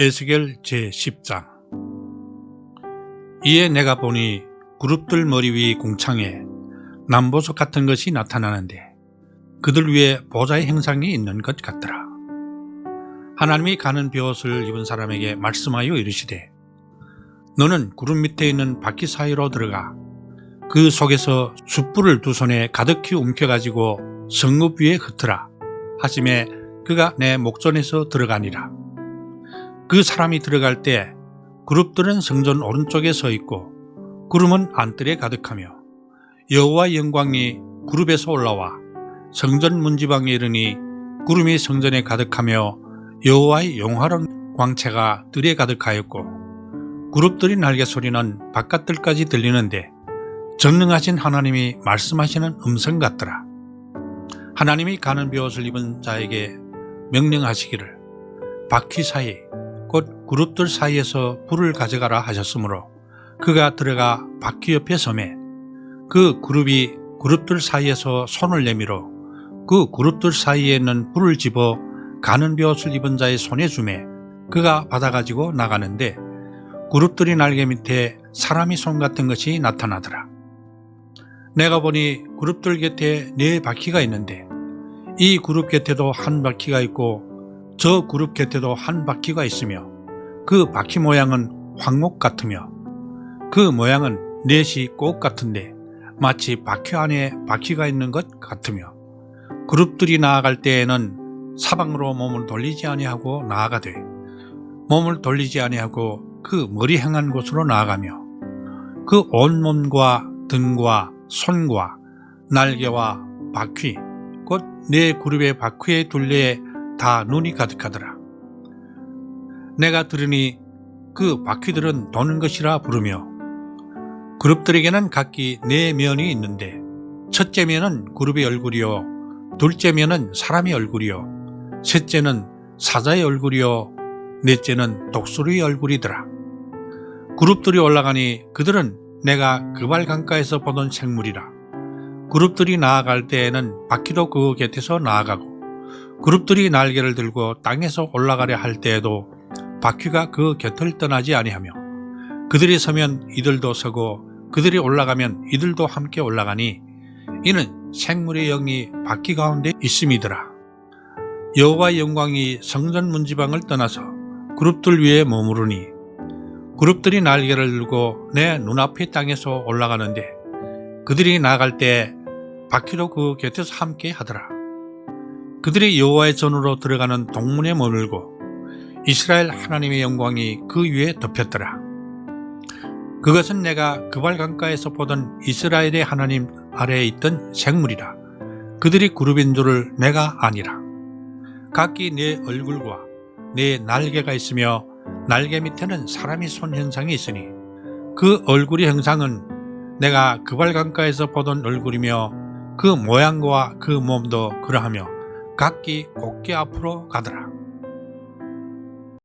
에스겔 제10장 이에 내가 보니 그룹들 머리 위 궁창에 남보석 같은 것이 나타나는데 그들 위에 보좌의 형상이 있는 것 같더라. 하나님이 가는 벼옷을 입은 사람에게 말씀하여 이르시되 너는 구름 밑에 있는 바퀴 사이로 들어가 그 속에서 숯불을 두 손에 가득히 움켜가지고 성읍 위에 흩으라 하심에 그가 내 목전에서 들어가니라. 그 사람이 들어갈 때 그룹들은 성전 오른쪽에 서 있고 구름은 안뜰에 가득하며 여호와 영광이 그룹에서 올라와 성전 문지방에 이르니 구름이 성전에 가득하며 여호와의 용화로운 광채가 뜰에 가득하였고 그룹들이 날개 소리는 바깥들까지 들리는데 전능하신 하나님이 말씀하시는 음성 같더라. 하나님이 가는 비옷을 입은 자에게 명령하시기를 바퀴 사이 곧 그룹들 사이에서 불을 가져가라 하셨으므로 그가 들어가 바퀴 옆에 섬에 그 그룹이 그룹들 사이에서 손을 내밀어 그 그룹들 사이에 있는 불을 집어 가는 벼옷을 입은 자의 손에 주매 그가 받아가지고 나가는데 그룹들이 날개 밑에 사람이 손 같은 것이 나타나더라. 내가 보니 그룹들 곁에 네 바퀴가 있는데 이 그룹 곁에도 한 바퀴가 있고 저 그룹 곁에도 한 바퀴가 있으며 그 바퀴 모양은 황목 같으며 그 모양은 넷이 꼭 같은데 마치 바퀴 안에 바퀴가 있는 것 같으며 그룹들이 나아갈 때에는 사방으로 몸을 돌리지 아니하고 나아가되 몸을 돌리지 아니하고 그 머리 향한 곳으로 나아가며 그 온몸과 등과 손과 날개와 바퀴 곧 네 그룹의 바퀴의 둘레에 다 눈이 가득하더라. 내가 들으니 그 바퀴들은 도는 것이라 부르며 그룹들에게는 각기 네 면이 있는데 첫째 면은 그룹의 얼굴이요 둘째 면은 사람의 얼굴이요 셋째는 사자의 얼굴이요 넷째는 독수리의 얼굴이더라. 그룹들이 올라가니 그들은 내가 그발 강가에서 보던 생물이라. 그룹들이 나아갈 때에는 바퀴도 그 곁에서 나아가고 그룹들이 날개를 들고 땅에서 올라가려 할 때에도 바퀴가 그 곁을 떠나지 아니하며 그들이 서면 이들도 서고 그들이 올라가면 이들도 함께 올라가니 이는 생물의 영이 바퀴 가운데 있음이더라. 여호와의 영광이 성전 문지방을 떠나서 그룹들 위에 머무르니 그룹들이 날개를 들고 내 눈앞의 땅에서 올라가는데 그들이 나갈 때 바퀴도 그 곁에서 함께 하더라. 그들이 여호와의 전으로 들어가는 동문에 머물고 이스라엘 하나님의 영광이 그 위에 덮였더라. 그것은 내가 그발 강가에서 보던 이스라엘의 하나님 아래에 있던 생물이라. 그들이 그룹인 줄을 내가 아니라. 각기 내 얼굴과 내 날개가 있으며 날개 밑에는 사람이 손 형상이 있으니 그 얼굴의 형상은 내가 그발 강가에서 보던 얼굴이며 그 모양과 그 몸도 그러하며 각기 곧게 앞으로 가더라.